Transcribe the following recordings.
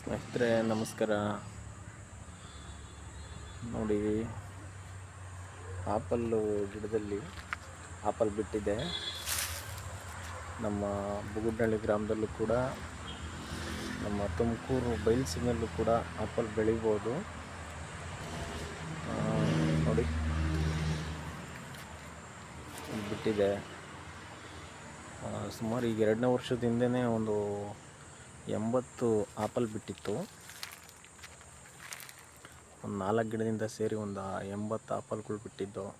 ಸ್ನೇಹಿತರೆ, ನಮಸ್ಕಾರ. ನೋಡಿ, ಆಪಲ್ಲು ಗಿಡದಲ್ಲಿ ಆಪಲ್ ಬಿಟ್ಟಿದೆ. ನಮ್ಮ ಬುಗುಡ್ನಳ್ಳಿ ಗ್ರಾಮದಲ್ಲೂ ಕೂಡ, ನಮ್ಮ ತುಮಕೂರು ಬೈಲ್ಸಿನಲ್ಲೂ ಕೂಡ ಆಪಲ್ ಬೆಳಿಬೋದು. ನೋಡಿ ಬಿಟ್ಟಿದೆ. ಸುಮಾರು ಈಗ ಎರಡನೇ ವರ್ಷದ ಹಿಂದೆನೇ ಒಂದು ಎಂಬತ್ತು ಆಪಲ್ ಬಿಟ್ಟಿತ್ತು. ಒಂದು ನಾಲ್ಕು ಗಿಡದಿಂದ ಸೇರಿ ಒಂದು ಎಂಬತ್ತು ಆಪಲ್ಗಳು ಬಿಟ್ಟಿದ್ದು.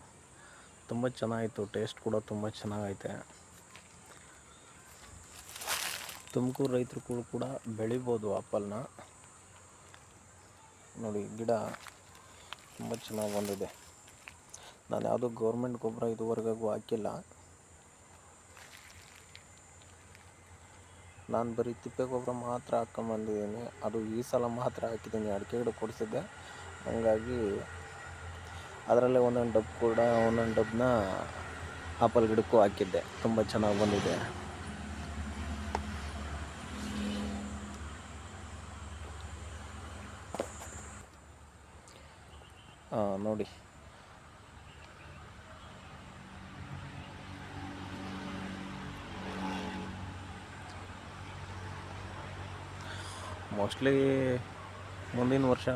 ತುಂಬ ಚೆನ್ನಾಗಿತ್ತು ಟೇಸ್ಟ್ ಕೂಡ ತುಂಬ ಚೆನ್ನಾಗೈತೆ. ತುಮಕೂರು ರೈತರುಗಳು ಕೂಡ ಬೆಳಿಬೋದು ಆಪಲ್ನ. ನೋಡಿ, ಗಿಡ ತುಂಬ ಚೆನ್ನಾಗಿ ಬಂದಿದೆ. ನಾನು ಯಾವುದೂ ಗೌರ್ಮೆಂಟ್ ಗೊಬ್ಬರ ಇದುವರೆಗೂ ಹಾಕಿಲ್ಲ. ನಾನು ಬರೀ ತಿಪ್ಪೆ ಗೊಬ್ಬರ ಮಾತ್ರ ಹಾಕ್ಕೊಂಬಂದಿದ್ದೀನಿ ಅದು ಈ ಸಲ ಮಾತ್ರ ಹಾಕಿದ್ದೀನಿ ಅಡಿಕೆ ಗಿಡ ಕೊಡಿಸಿದ್ದೆ. ಹಂಗಾಗಿ ಅದರಲ್ಲೇ ಒಂದೊಂದು ಡಬ್ ಕೂಡ, ಒಂದೊಂದು ಡಬ್ನ ಆಪಲ್ ಗಿಡಕ್ಕೂ ಹಾಕಿದ್ದೆ. ತುಂಬ ಚೆನ್ನಾಗಿ ಬಂದಿದೆ. ನೋಡಿ. ಮೋಸ್ಟ್ಲಿ ಮುಂದಿನ ವರ್ಷ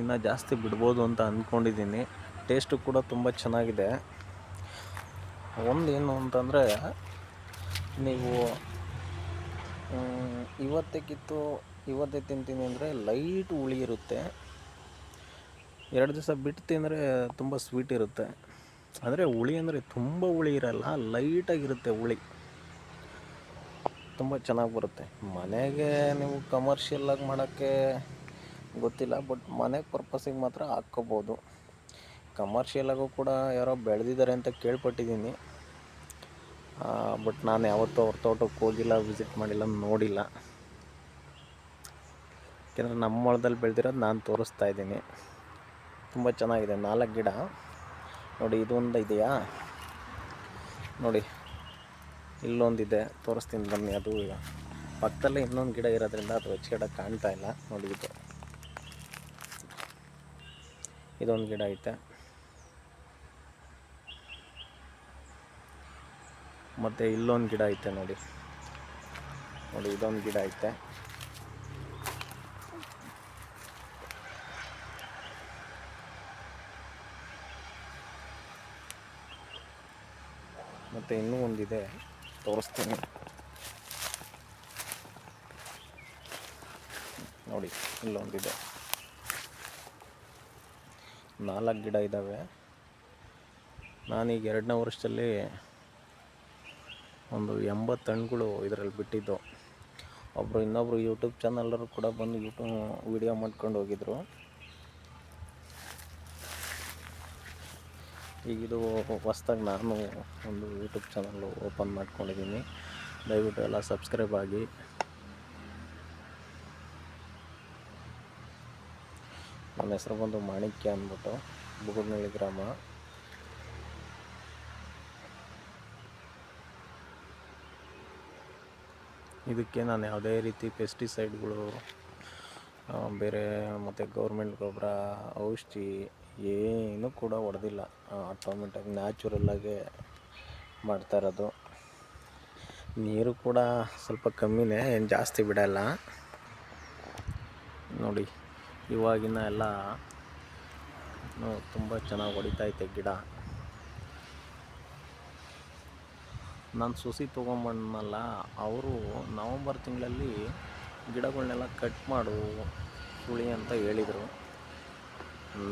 ಇನ್ನೂ ಜಾಸ್ತಿ ಬಿಡ್ಬೋದು ಅಂತ ಅಂದ್ಕೊಂಡಿದ್ದೀನಿ ಟೇಸ್ಟು ಕೂಡ ತುಂಬ ಚೆನ್ನಾಗಿದೆ. ಒಂದೇನು ಅಂತಂದರೆ, ನೀವು ಇವತ್ತೇ ಕಿತ್ತು, ಇವತ್ತೇ ತಿಂತೀನಿ ಅಂದರೆ ಲೈಟ್ ಹುಳಿ ಇರುತ್ತೆ. ಎರಡು ದಿವಸ ಬಿಟ್ಟು ತಿಂದರೆ ತುಂಬ ಸ್ವೀಟ್ ಇರುತ್ತೆ. ಅಂದರೆ ಹುಳಿ ಅಂದರೆ ತುಂಬ ಹುಳಿ ಇರಲ್ಲ ಲೈಟಾಗಿರುತ್ತೆ ಹುಳಿ. ತುಂಬ ಚೆನ್ನಾಗಿ ಬರುತ್ತೆ. ಮನೆಗೆ ನೀವು ಕಮರ್ಷಿಯಲ್ಲಾಗಿ ಮಾಡೋಕ್ಕೆ ಗೊತ್ತಿಲ್ಲ ಬಟ್ ಮನೆ ಪರ್ಪಸಿಗೆ ಮಾತ್ರ ಹಾಕ್ಕೋಬೋದು. ಕಮರ್ಷಿಯಲಾಗೂ ಕೂಡ ಯಾರೋ ಬೆಳೆದಿದ್ದಾರೆ ಅಂತ ಕೇಳ್ಪಟ್ಟಿದ್ದೀನಿ. ಬಟ್ ನಾನು ಯಾವತ್ತೂ ಅವ್ರ ತೋಟಕ್ಕೆ ಹೋಗಿಲ್ಲ ವಿಸಿಟ್ ಮಾಡಿಲ್ಲ, ನೋಡಿಲ್ಲ. ಯಾಕೆಂದರೆ ನಮ್ಮ ಹೊಲದಲ್ಲಿ ಬೆಳೆದಿರೋದು ನಾನು ತೋರಿಸ್ತಾ ಇದ್ದೀನಿ. ತುಂಬ ಚೆನ್ನಾಗಿದೆ, ನಾಲ್ಕು ಗಿಡ. ನೋಡಿ, ಇದೊಂದು ಇದೆಯಾ? ನೋಡಿ ಇಲ್ಲೊಂದಿದೆ. ತೋರಿಸ್ತೀನಿ ಬನ್ನಿ. ಅದು ಈಗ ಪಕ್ಕದಲ್ಲೇ ಇನ್ನೊಂದು ಗಿಡ ಇರೋದ್ರಿಂದ ಅದು ಹೆಚ್ಚು ಕಾಣ್ತಾ ಇಲ್ಲ. ನೋಡಿ ಇದು. ಇದೊಂದು ಗಿಡ ಐತೆ. ಮತ್ತು ಇಲ್ಲೊಂದು ಗಿಡ ಐತೆ ನೋಡಿ. ನೋಡಿ, ಇದೊಂದು ಗಿಡ ಐತೆ. ಮತ್ತು ಇನ್ನೂ ಒಂದಿದೆ. ತೋರಿಸ್ತೀನಿ. ನೋಡಿ, ಇಲ್ಲೊಂದಿದೆ. ನಾಲ್ಕು ಗಿಡ ಇದ್ದಾವೆ ನಾನೀಗ ಎರಡನೇ ವರ್ಷದಲ್ಲಿ ಒಂದು ಎಂಬತ್ತು ಹಣ್ಣುಗಳು ಇದರಲ್ಲಿ ಬಿಟ್ಟಿದ್ದು. ಒಬ್ಬರು ಇನ್ನೊಬ್ಬರು ಯೂಟ್ಯೂಬ್ ಚಾನಲ್ಲರು ಕೂಡ ಬಂದು ಯೂಟ್ಯೂಬ್ ವಿಡಿಯೋ ಮಾಡ್ಕೊಂಡು ಹೋಗಿದ್ರು. ಈಗ ಇದು ಹೊಸ್ದಾಗಿ ನಾನು ಒಂದು ಯೂಟ್ಯೂಬ್ ಚಾನಲ್ ಓಪನ್ ಮಾಡ್ಕೊಂಡಿದ್ದೀನಿ. ದಯವಿಟ್ಟು ಎಲ್ಲ ಸಬ್ಸ್ಕ್ರೈಬ್ ಆಗಿ. ನನ್ನ ಹೆಸರು ಬಂದು ಮಾಣಿಕ್ಯ ಅಂದ್ಬಿಟ್ಟು, ಬುಗುಡ್ನಳ್ಳಿ ಗ್ರಾಮ. ಇದಕ್ಕೆ ನಾನು ಯಾವುದೇ ರೀತಿ ಪೆಸ್ಟಿಸೈಡ್ಗಳು ಬೇರೆ ಮತ್ತು ಗೌರ್ಮೆಂಟ್ ಗೊಬ್ಬರ ಔಷಧಿ ಏನೂ ಕೂಡ ಹೊಡೆದಿಲ್ಲ. ಆಟೋಮೆಟಿಕ್ ನ್ಯಾಚುರಲ್ಲಾಗೆ ಮಾಡ್ತಾ ಇರೋದು. ನೀರು ಕೂಡ ಸ್ವಲ್ಪ ಕಮ್ಮಿನೇ, ಏನು ಜಾಸ್ತಿ ಬಿಡಲ್ಲ. ನೋಡಿ, ಇವಾಗಿನ ಎಲ್ಲ ತುಂಬ ಚೆನ್ನಾಗಿ ಹೊಡಿತೈತೆ ಗಿಡ. ನಾನು ಸುಸಿ ತೊಗೊಂಬಣ್ಣಲ್ಲ ಅವರು ನವಂಬರ್ ತಿಂಗಳಲ್ಲಿ ಗಿಡಗಳನ್ನೆಲ್ಲ ಕಟ್ ಮಾಡು, ಸುಳಿ ಅಂತ ಹೇಳಿದರು.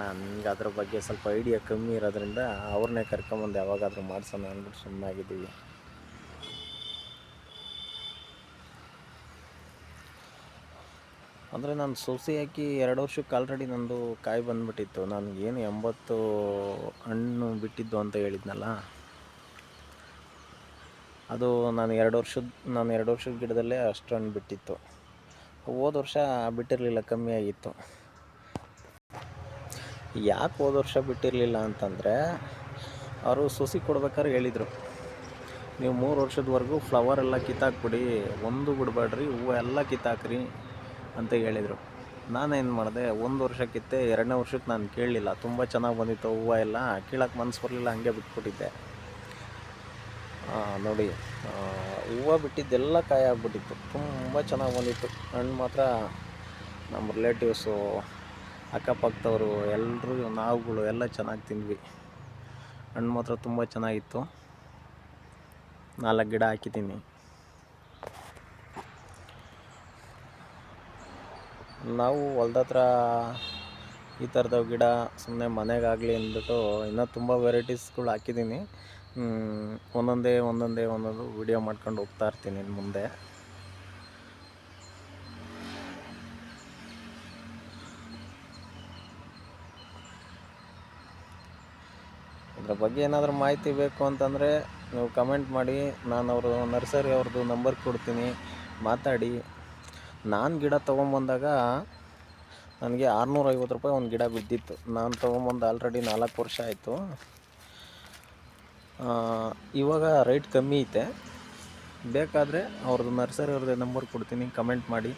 ನನಗೆ ಅದ್ರ ಬಗ್ಗೆ ಸ್ವಲ್ಪ ಐಡಿಯಾ ಕಮ್ಮಿ ಇರೋದ್ರಿಂದ ಅವ್ರನ್ನೇ ಕರ್ಕೊಂಬಂದು ಯಾವಾಗಾದರೂ ಮಾಡ್ಸೋಣ ಅಂದ್ಬಿಟ್ಟು ಸುಮ್ಮನಾಗಿದ್ದೀವಿ ಅಂದರೆ ನಾನು ಸೊಸೆ ಹಾಕಿ ಎರಡು ವರ್ಷಕ್ಕೆ ಆಲ್ರೆಡಿ ನಂದು ಕಾಯಿ ಬಂದ್ಬಿಟ್ಟಿತ್ತು. ಏನು ಎಂಬತ್ತು ಹಣ್ಣು ಬಿಟ್ಟಿದ್ದು ಅಂತ ಹೇಳಿದ್ನಲ್ಲ, ಅದು ನಾನು ಎರಡು ವರ್ಷದ, ನಾನು ಎರಡು ವರ್ಷದ ಗಿಡದಲ್ಲೇ ಅಷ್ಟು ಹಣ್ಣು ಬಿಟ್ಟಿತ್ತು. ಹೋದ ವರ್ಷ ಬಿಟ್ಟಿರಲಿಲ್ಲ, ಕಮ್ಮಿ ಆಗಿತ್ತು. ಯಾಕೆ ಹೋದ ವರ್ಷ ಬಿಟ್ಟಿರಲಿಲ್ಲ ಅಂತಂದರೆ ಅವರು ಸೊಸಿ ಕೊಡ್ಬೇಕಾದ್ರೆ ಹೇಳಿದರು. ನೀವು ಮೂರು ವರ್ಷದವರೆಗೂ ಫ್ಲವರ್ ಎಲ್ಲ ಕಿತ್ತಾಕ್ಬಿಡಿ, ಒಂದು ಬಿಡಬೇಡ್ರಿ, ಹೂವು ಎಲ್ಲ ಕಿತ್ತಾಕ್ರಿ ಅಂತ ಹೇಳಿದರು. ನಾನೇನು ಮಾಡಿದೆ, ಒಂದು ವರ್ಷ ಕಿತ್ತೆ ಎರಡನೇ ವರ್ಷಕ್ಕೆ ನಾನು ಕೇಳಲಿಲ್ಲ. ತುಂಬ ಚೆನ್ನಾಗಿ ಬಂದಿತ್ತು ಹೂವು ಎಲ್ಲ. ಕೀಳಕ್ಕೆ ಮನಸ್ಸು ಬರಲಿಲ್ಲ, ಹಂಗೆ ಬಿಟ್ಬಿಟ್ಟಿದ್ದೆ. ನೋಡಿ ಹೂವು ಬಿಟ್ಟಿದ್ದೆಲ್ಲ ಕಾಯಿ ಆಗ್ಬಿಟ್ಟಿತ್ತು. ತುಂಬ ಚೆನ್ನಾಗಿ ಬಂದಿತ್ತು. ಹಣ್ಣು ಮಾತ್ರ ನಮ್ಮ ರಿಲೇಟಿವ್ಸು ಅಕ್ಕಪಕ್ಕದವರು ಎಲ್ಲರೂ ನಾವುಗಳು ಎಲ್ಲ ಚೆನ್ನಾಗಿ ತಿಂದ್ವಿ. ಹಣ್ಣು ಮಾತ್ರ ತುಂಬ ಚೆನ್ನಾಗಿತ್ತು. ನಾಲ್ಕು ಗಿಡ ಹಾಕಿದ್ದೀನಿ. ನಾವು ಹೊಲ್ದತ್ರ ಈ ಥರದ ಗಿಡ ಸುಮ್ಮನೆ ಮನೆಗಾಗಲಿ ಅಂದ್ಬಿಟ್ಟು ಇನ್ನೂ ತುಂಬ ವೆರೈಟೀಸ್ಗಳು ಹಾಕಿದ್ದೀನಿ. ಒಂದೊಂದೇ ಒಂದೊಂದೇ, ಒಂದೊಂದು ವಿಡಿಯೋ ಮಾಡ್ಕೊಂಡು ಹೋಗ್ತಾ ಇರ್ತೀನಿ ಮುಂದೆ. ಇದ್ರ ಬಗ್ಗೆ ಏನಾದರೂ ಮಾಹಿತಿ ಬೇಕು ಅಂತಂದರೆ ನೀವು ಕಮೆಂಟ್ ಮಾಡಿ. ನಾನು ಅವರು ನರ್ಸರಿ ಅವ್ರದ್ದು ನಂಬರ್ ಕೊಡ್ತೀನಿ. ಮಾತಾಡಿ. ನಾನು ಗಿಡ ತೊಗೊಂಬಂದಾಗ ನನಗೆ ಆರುನೂರೈವತ್ತು ರೂಪಾಯಿ ಒಂದು ಗಿಡ ಬಿದ್ದಿತ್ತು. ನಾನು ತೊಗೊಂಬಂದು ಆಲ್ರೆಡಿ ನಾಲ್ಕು ವರ್ಷ ಆಯಿತು. ಇವಾಗ ರೇಟ್ ಕಮ್ಮಿ ಐತೆ. ಬೇಕಾದರೆ ಅವ್ರದ್ದು ನರ್ಸರಿ ಅವ್ರದ್ದು ನಂಬರ್ ಕೊಡ್ತೀನಿ ಕಮೆಂಟ್ ಮಾಡಿ.